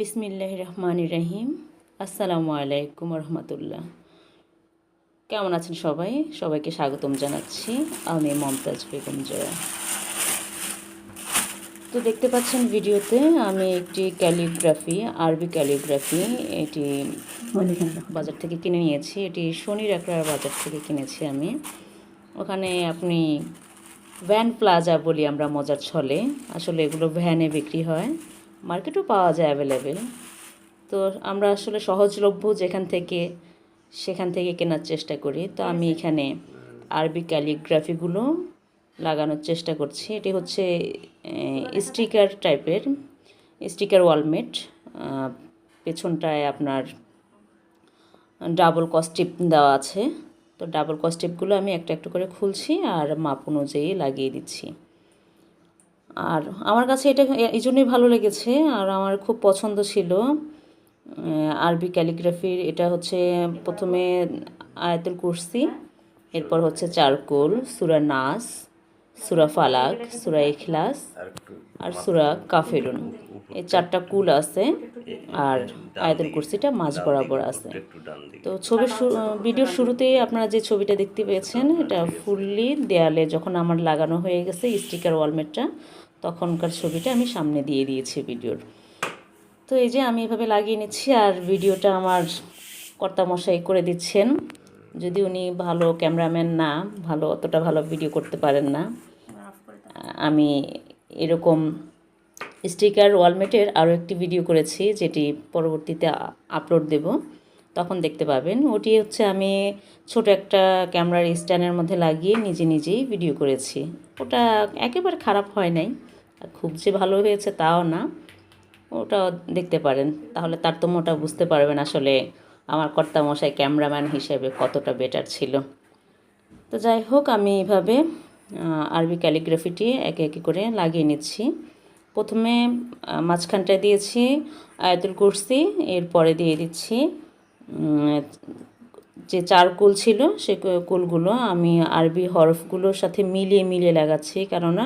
বিসমিল্লাহ রহমান রহিম আসসালামু আলাইকুম রহমতুল্লাহ কেমন আছেন সবাই? সবাইকে স্বাগতম জানাচ্ছি। আমি মমতাজ বেগম জয়া। তো দেখতে পাচ্ছেন ভিডিওতে আমি একটি ক্যালিগ্রাফি, আরবি ক্যালিগ্রাফি, এটি বাজার থেকে কিনে নিয়েছি। এটি শনির একরার বাজার থেকে কিনেছি আমি। ওখানে আপনি ভ্যান প্লাজা বলি আমরা মজার ছলে। আসলে এগুলো ভ্যানে বিক্রি হয়। মার্কেটেও পাওয়া যায় অ্যাভেলেবেল তো আমরা আসলে সহজলভ্য যেখান থেকে, সেখান থেকে কেনার চেষ্টা করি। তো আমি এখানে আরবি ক্যালিগ্রাফিগুলো লাগানোর চেষ্টা করছি। এটি হচ্ছে স্টিকার টাইপের স্টিকার ওয়ালমেট পেছনটায় আপনার ডাবল কস্টিপ দেওয়া আছে। তো ডাবল কস্টিপগুলো আমি একটা একটা করে খুলছি আর মাপ অনুযায়ী লাগিয়ে দিচ্ছি। আর আমার কাছে এটা এই জন্যই ভালো লেগেছে আর আমার খুব পছন্দ ছিল আরবি ক্যালিগ্রাফির। এটা হচ্ছে প্রথমে আয়াতুল কুরসি, এরপর হচ্ছে চারকোল, সুরা নাস সুরা ফালাক, সুরা ইখলাস আর সুরা কাফেরুন। এই চারটা কুল আছে আর আয়াতুল কুরসিটা মাঝ বরাবর আছে। তো ছবির ভিডিওর শুরুতেই আপনারা যে ছবিটা দেখতে পেয়েছেন, এটা ফুললি দেয়ালে যখন আমার লাগানো হয়ে গেছে স্টিকার ওয়ালমেটটা, তখনকার ছবিটা আমি সামনে দিয়ে দিয়েছি ভিডিওর। তো এই যে আমি এভাবে লাগিয়ে নিচ্ছি আর ভিডিওটা আমার কর্তামশাই করে দিচ্ছেন। যদি উনি ভালো ক্যামেরাম্যান না, ভালো অতটা ভালো ভিডিও করতে পারেন না, আমি এরকম স্টিকার ওয়ালমেটের আরও একটি ভিডিও করেছি, যেটি পরবর্তীতে আপলোড দেব। তখন দেখতে পাবেন, ওটি হচ্ছে আমি ছোট একটা ক্যামেরার স্ট্যান্ডের মধ্যে লাগিয়ে নিজে নিজেই ভিডিও করেছি। ওটা একেবারে খারাপ হয় নাই খুব যে ভালো হয়েছে তাও না ওটা দেখতে পারেন। তাহলে তারতম্যটা বুঝতে পারবেন আসলে আমার কর্তামশাই ক্যামেরাম্যান হিসেবে কতটা বেটার ছিল। তো যাই হোক, আমি এইভাবে আরবি ক্যালিগ্রাফিটি একে একে করে লাগিয়ে নিচ্ছি। প্রথমে মাঝখানটায় দিয়েছি আয়াতুল কুরসি, এরপরে দিয়ে দিচ্ছি যে চার কুল ছিল সে কুলগুলো আমি আরবি হরফগুলোর সাথে মিলিয়ে মিলিয়ে লাগাচ্ছি। কেননা,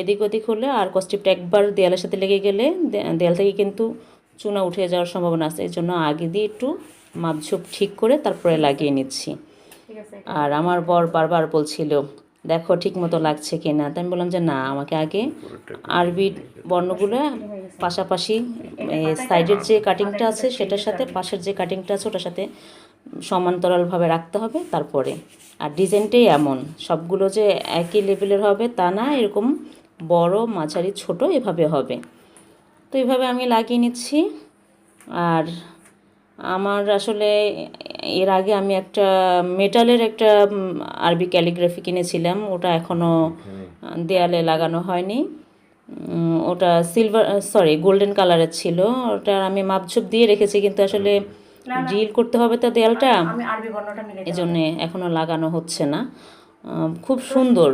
এদিক ওদিক হলে আর কস্টিপটা একবার দেয়ালের সাথে লেগে গেলে দেয়াল থেকে কিন্তু চুনা উঠে যাওয়ার সম্ভাবনা আছে। এই জন্য আগে দিয়ে একটু মাপঝোপ ঠিক করে তারপরে লাগিয়ে নিচ্ছি। আর আমার বর বারবার বলছিল দেখো ঠিক মতো লাগছে কি না? তাই আমি বললাম যে না আমাকে আগে আরবি বর্ণগুলো পাশাপাশি সাইডের যে কাটিংটা আছে সেটার সাথে পাশের যে কাটিংটা আছে ওটার সাথে সমান্তরালভাবে রাখতে হবে তারপরে। আর ডিজাইনটাই এমন সবগুলো যে একই লেভেলের হবে তা না এরকম বড় মাঝারি ছোট এভাবে হবে। তো এভাবে আমি লাগিয়ে নিচ্ছি। আর আমার আসলে এর আগে আমি একটা মেটালের একটা আরবি ক্যালিগ্রাফি কিনেছিলাম ওটা এখনও দেয়ালে লাগানো হয়নি। ওটা সিলভার সরি গোল্ডেন কালারের ছিল। ওটা আমি মাপঝুপ দিয়ে রেখেছি কিন্তু আসলে ড্রিল করতে হবে তো দেয়ালটা। এই জন্যে এখনও লাগানো হচ্ছে না। খুব সুন্দর।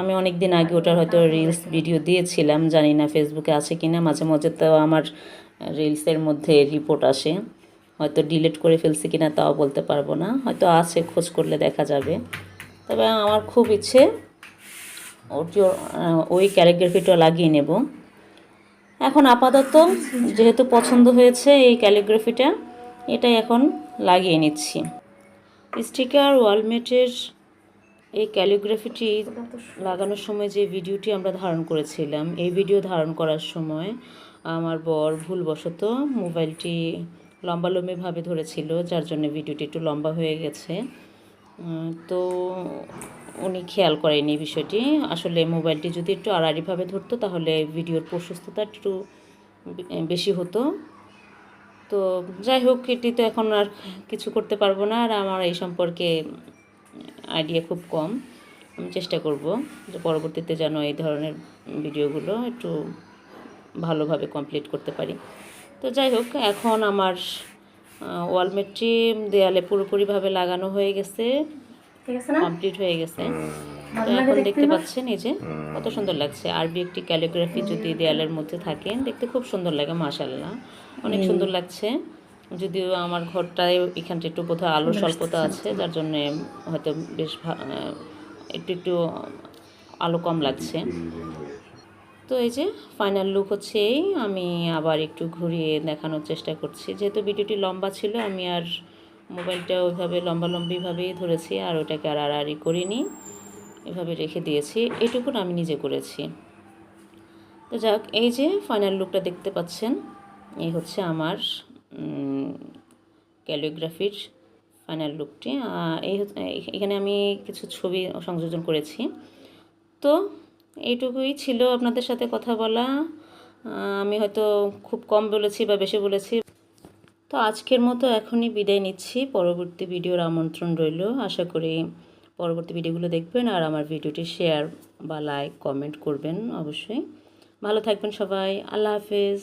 আমি অনেক দিন আগে ওটার হয়তো রিলস ভিডিও দিয়েছিলাম জানি না ফেসবুকে আছে কি না মাঝে মাঝে তো আমার রিলসের মধ্যে রিপোর্ট আসে। হয়তো ডিলেট করে ফেলছি কিনা তাও বলতে পারব না। হয়তো আছে খোঁজ করলে দেখা যাবে। তবে আমার খুব ইচ্ছে ওটিও ওই ক্যালিগ্রাফিটা লাগিয়ে নেব। এখন আপাতত যেহেতু পছন্দ হয়েছে এই ক্যালিগ্রাফিটা এটাই এখন লাগিয়ে নিচ্ছি। স্টিকার ওয়ালমেটের এই ক্যালিগ্রাফিটি লাগানোর সময় যে ভিডিওটি আমরা ধারণ করেছিলাম, এই ভিডিও ধারণ করার সময় আমার বর ভুলবশত মোবাইলটি লম্বালম্বিভাবে ধরেছিল, যার জন্য ভিডিওটি একটু লম্বা হয়ে গেছে। তো উনি খেয়াল করেনি বিষয়টি। আসলে মোবাইলটি যদি একটু আড়াআড়িভাবে ধরতো, তাহলে ভিডিওর প্রশস্ততা একটু বেশি হতো। তো যাই হোক, এটি তো এখন আর কিছু করতে পারব না, আর আমার এই সম্পর্কে আইডিয়া খুব কম। আমি চেষ্টা করব যে পরবর্তীতে যেন এই ধরনের ভিডিওগুলো একটু ভালোভাবে কমপ্লিট করতে পারি। তো যাই হোক এখন আমার ওয়ালমেটটি দেয়ালে পুরোপুরিভাবে লাগানো হয়ে গেছে। কমপ্লিট হয়ে গেছে। তো এখন দেখতে পাচ্ছেন এই যে কত সুন্দর লাগছে। আরবি একটি ক্যালিগ্রাফি যদি দেয়ালের মধ্যে থাকে দেখতে খুব সুন্দর লাগে মাশাল্লাহ অনেক সুন্দর লাগছে। যদিও আমার ঘরটায় এখানটা একটু কোথাও আলো স্বল্পতা আছে যার জন্যে হয়তো বেশ একটু একটু আলো কম লাগছে। তো এই যে ফাইনাল লুক হচ্ছে এই, আমি আবার একটু ঘুরিয়ে দেখানোর চেষ্টা করছি। যেহেতু ভিডিওটি লম্বা ছিল, আমি আর মোবাইলটা ওইভাবে লম্বা লম্বিভাবেই ধরেছি, আর ওটাকে আর আড়াআড়ি করিনি। এভাবে রেখে দিয়েছি এটুকুন আমি নিজে করেছি। তো যাক, এই যে ফাইনাল লুকটা দেখতে পাচ্ছেন, এই হচ্ছে আমার ক্যালিওগ্রাফির ফাইনাল লুকটি এই এখানে আমি কিছু ছবি সংযোজন করেছি। তো এইটুকুই ছিল আপনাদের সাথে কথা বলা। আমি হয়তো খুব কম বলেছি বা বেশি বলেছি। তো আজকের মতো এখনই বিদায় নিচ্ছি। পরবর্তী ভিডিওর আমন্ত্রণ রইল। আশা করি পরবর্তী ভিডিওগুলো দেখবেন আর আমার ভিডিওটি শেয়ার বা লাইক, কমেন্ট করবেন অবশ্যই। ভালো থাকবেন সবাই। আল্লাহ হাফেজ।